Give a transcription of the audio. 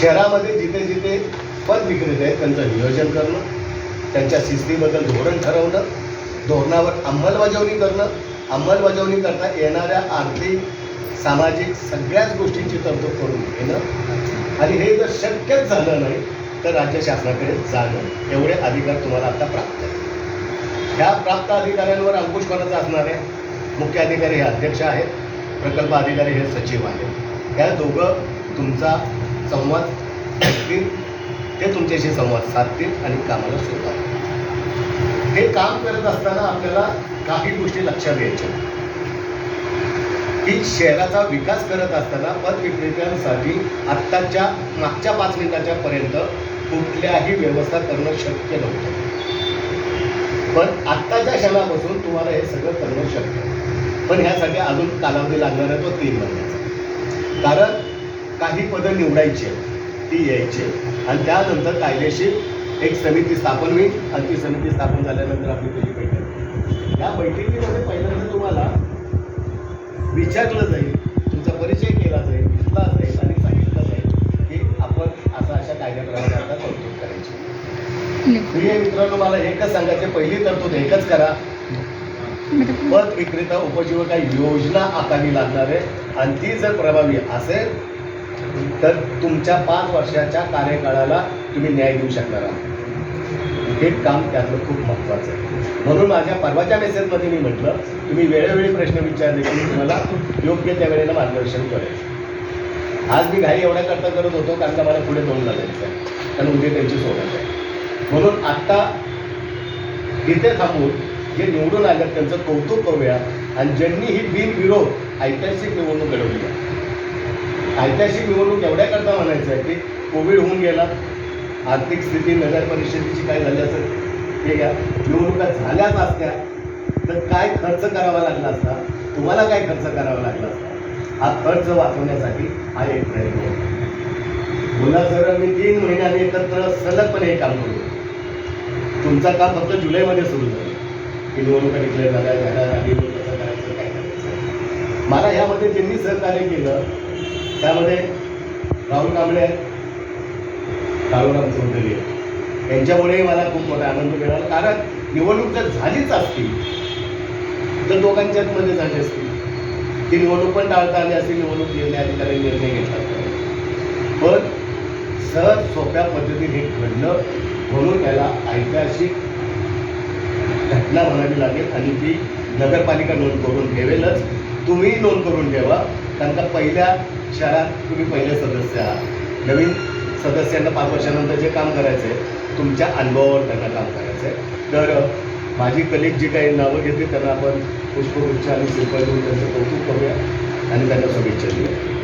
शहरामध्ये जिथे जिथे पद विक्रेते आहेत त्यांचं नियोजन करणं त्यांच्या शिस्तीबद्दल धोरण ठरवणं धोरणावर अंमलबजावणी करणं अंमलबजावणी करता येणाऱ्या आर्थिक सामाजिक सगळ्याच गोष्टींची तरतूद करून घेणं. आणि हे जर शक्यच झालं नाही तर राज्य शासनाकडे जाणं. एवढे अधिकार तुम्हाला आता प्राप्त आहेत. ह्या प्राप्त अधिकाऱ्यांवर अंकुश कोणाचा असणार आहे? मुख्य अधिकारी हे अध्यक्ष आहेत प्रकल्प अधिकारी हे सचिव आहेत. ह्या दोघं तुमचा संवाद साधतील ते तुमच्याशी संवाद साधतील आणि कामाला सुरुवात. हे काम करत असताना आपल्याला काही गोष्टी लक्षात यायच्या की शहराचा विकास करत असताना पद विक्रेत्यांसाठी आत्ताच्या मागच्या पाच मिनिटाच्या पर्यंत कुठल्याही व्यवस्था करणं शक्य नव्हतं. पण आत्ताच्या क्षणापासून तुम्हाला हे सगळं करणं शक्य पण पण सगळ्या अजून कालावधी लागणार आहे तो तीन महिन्याचा. कारण काही पदं निवडायची ती यायची. आणि त्यानंतर कायदेशीर एक समिती स्थापन होईल. आणि ती समिती स्थापन झाल्यानंतर आपली पहिली बैठक. या बैठकीमध्ये पहिल्यांदा तुम्हाला विचारलं जाईल तुमचा परिचय केला जाईल घेतला जाईल आणि सांगितलं जाईल की आपण असा अशा कायद्याप्रमाणे आता तरतूद करायची. प्रिय मित्रांनो मला एकच सांगायचे पहिली तरतूद एकच करा. पद विक्रेता उपजीविका योजना आखावी लागणार आहे. आणि ती जर प्रभावी असेल तर तुमच्या पाच वर्षाच्या कार्यकाळाला तुम्ही न्याय देऊ शकणार आहात. हे काम त्यातलं खूप महत्त्वाचं आहे. म्हणून माझ्या परवाच्या मेसेजमध्ये मी म्हटलं तुम्ही वेळोवेळी प्रश्न विचारले की तुम्हाला योग्य त्या वेळेला मार्गदर्शन करेल आज मी घाई एवढ्या करता करत होतो कारण का मला पुढे दोन लागायचं आहे कारण उद्या त्यांची सोडत आहे. म्हणून आत्ता इथे थांबून जे निवडून आल्यात त्यांचं कौतुक करूया आणि ज्यांनी ही बिनविरोध ऐतिहासिक निवडणूक घडवली आहे. ऐतिहासिक निवडणूक एवढ्याकरता म्हणायचं आहे की कोविड होऊन गेला आर्थिक स्थिती नगर परिषदेची काय झाली असेल हे घ्या. निवडणुका झाल्याच असत्या तर काय खर्च करावा लागला असता? तुम्हाला काय खर्च करावा लागला असता? हा खर्च वाचवण्यासाठी हा एक प्रयत्न होता. पुन्हा जर मी तीन महिन्याने एकत्र सलगपणे हे काम करतो तुमचा काम फक्त जुलैमध्ये सुरू झालं. की निवडणुका डिक्लेअर झाल्या झाल्या आधी कसं करायचं काय करायचं. मला ह्यामध्ये ज्यांनी सहकार्य केलं त्यामध्ये राहुल कांबळे आहेत. काळूराम चौधरी आहेत. यांच्यामुळेही मला खूप मोठा आनंद मिळाला. कारण निवडणूक जर झालीच असती तर दोघांच्यात मध्ये झाली असती ती निवडणूक पण टाळता आली असती निवडणूक निर्णय अधिकारी निर्णय घेतला पण सहज सोप्या पद्धतीने घडलं म्हणून त्याला ऐतिहासिक घटना म्हणावी लागेल. आणि ती नगरपालिका नोंद करून ठेवेलच. तुम्ही नोंद करून ठेवा. कारण का पहिल्या शहरात तुम्ही पहिले सदस्य आहात. नवीन सदस्यांना पाच वर्षानंतर जे काम करायचं आहे तुमच्या अनुभवावर त्यांना काम करायचं आहे तर माझी कलिक जी काही नावं घेतली त्यांना आपण पुष्पगुच्छ आणि शिल्प देऊन त्यांचं कौतुक करूया आणि त्यांना शुभेच्छा देऊया.